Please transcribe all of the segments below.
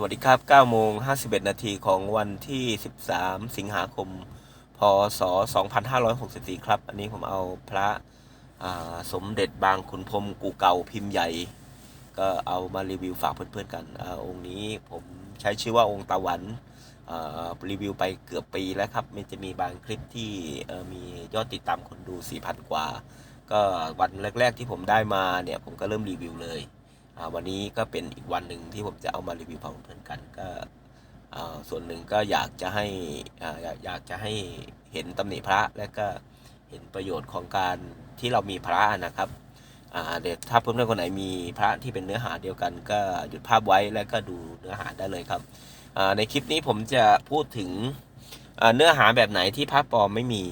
สวัสดีครับ9โมง51 นาทีของวันที่ 13 สิงหาคม พศ 2564 ครับ อันนี้ผมเอาพระสมเด็จบางขุนพรมกูเก่าพิมพ์ใหญ่ ก็เอามารีวิวฝากเพื่อนๆกันอองค์นี้ผมใช้ชื่อว่าองค์ตะวันรีวิวไปเกือบปีแล้วครับ มันจะมีบางคลิปที่มียอดติดตามคนดู 4,000 กว่า ก็วันแรก ๆที่ผมได้มาเนี่ย ผมก็เริ่มรีวิวเลย วันนี้ก็เป็นอีกวันหนึ่งที่ผมจะเอามารีวิวพร้อมเพื่อนกันก็ส่วนหนึ่งก็อยากจะให้ออยากจะให้เห็นตำหนิพระและก็เห็นประโยชน์ของการที่เรามีพระนะครับเดี๋ยวถ้าเพื่อนๆคนไหนมีพระที่เป็นเนื้อหาเดียวกัน ก็หยุดภาพไว้แล้วก็ดูเนื้อหาได้เลยครับในคลิปนี้ผมจะพูดถึงเนื้อหาแบบไหนที่พระปลอมไม่มี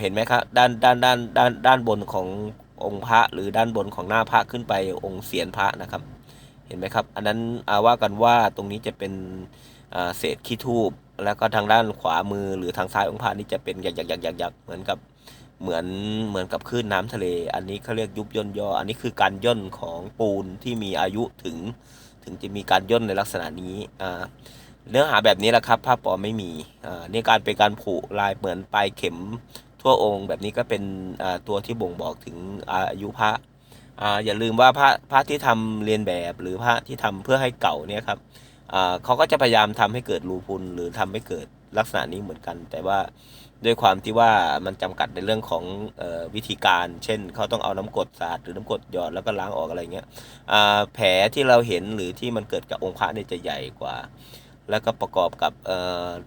เห็นไหมครับด้านด้านด้านด้านด้านบนของ องค์พระหรือด้านบนของหน้าพระขึ้นไปองค์เสียนพระนะครับ เห็นไหมครับ อันนั้นอาว่ากันว่าตรงนี้จะเป็นเศษขี้ทูบแล้วก็ทางด้านขวามือหรือทางซ้ายองค์พระนี่จะเป็นหยักหยักหยักหยักหยักเหมือนกับเหมือนเหมือนกับคลื่นน้ำทะเล อันนี้เขาเรียกยุบย่นย่อ อันนี้คือการย่นของปูนที่มีอายุถึง ถึงจะมีการย่นในลักษณะนี้อ่าเนื้อหาแบบนี้แหละครับภาพปอไม่มีอ่านี่การเป็นการผูกลายเหมือนปลายเข็ม ทั่วองค์แบบนี้ก็เป็นตัวที่บ่งบอกถึงอายุพระอย่าลืมว่าพระพระที่ทำเรียนแบบหรือพระที่ทำเพื่อให้เก่าเนี่ยครับเขาก็จะพยายามทำให้เกิดรูพุนหรือทำให้เกิดลักษณะนี้เหมือนกัน แต่ว่าด้วยความที่ว่ามันจำกัดในเรื่องของอวิธีการ เช่นเขาต้องเอาน้ำกรดสาดหรือน้ำกรดหยอดแล้วก็ล้างออกอะไรเงี้ยแผลที่เราเห็นหรือที่มันเกิดกับองค์พระเนี่ยจะใหญ่กว่า แล้วก็ประกอบกับ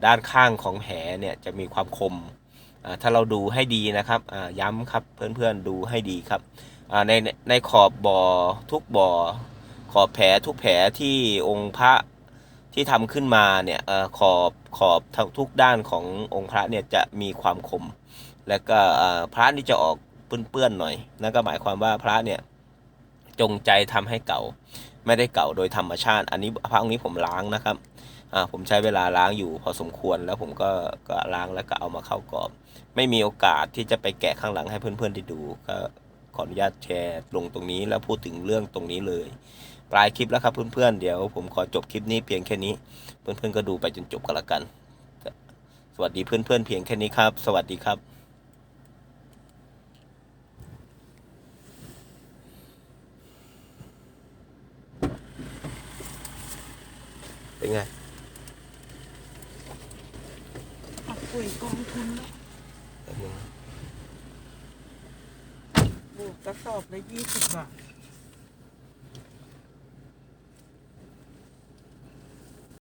ด้านข้างของแผลเนี่ยจะมีความคม ถ้าเราดูให้ดีนะครับย้ำครับเพื่อนๆดูให้ดีครับในในขอบบ่อทุกบ่อขอบแผลทุกแผลที่องค์พระที่ทำขึ้นมาเนี่ยอขอบขอบท,ทุกด้านขององค์พระเนี่ยจะมีความคม แล้วก็พระนี่จะออกเปื้อนๆหน่อยนั่นก็หมายความว่าพระเนี่ยจงใจทำให้เก่า ไม่ได้เก่าโดยธรรมชาติ อันนี้พระองค์นี้ผมล้างนะครับอ่าผมใช้เวลาล้างอยู่พอสมควรแล้วผมก็ก็ล้างแล้วก็เอามาเข้ากรอบ ไม่มีโอกาสที่จะไปแกะข้างหลังให้เพื่อนๆได้ดูก็ขออนุญาตแชร์ลงตรงนี้แล้วพูดถึงเรื่องตรงนี้เลย ปลายคลิปแล้วครับเพื่อนๆเดี๋ยวผมขอจบคลิปนี้เพียงแค่นี้ เพื่อนๆก็ดูไปจนจบกันละกัน สวัสดีเพื่อนๆเพียงแค่นี้ครับ สวัสดีครับ เป็นไงปักปุ๋ยกองทุนบวกกระสอบละยี่สิบบาท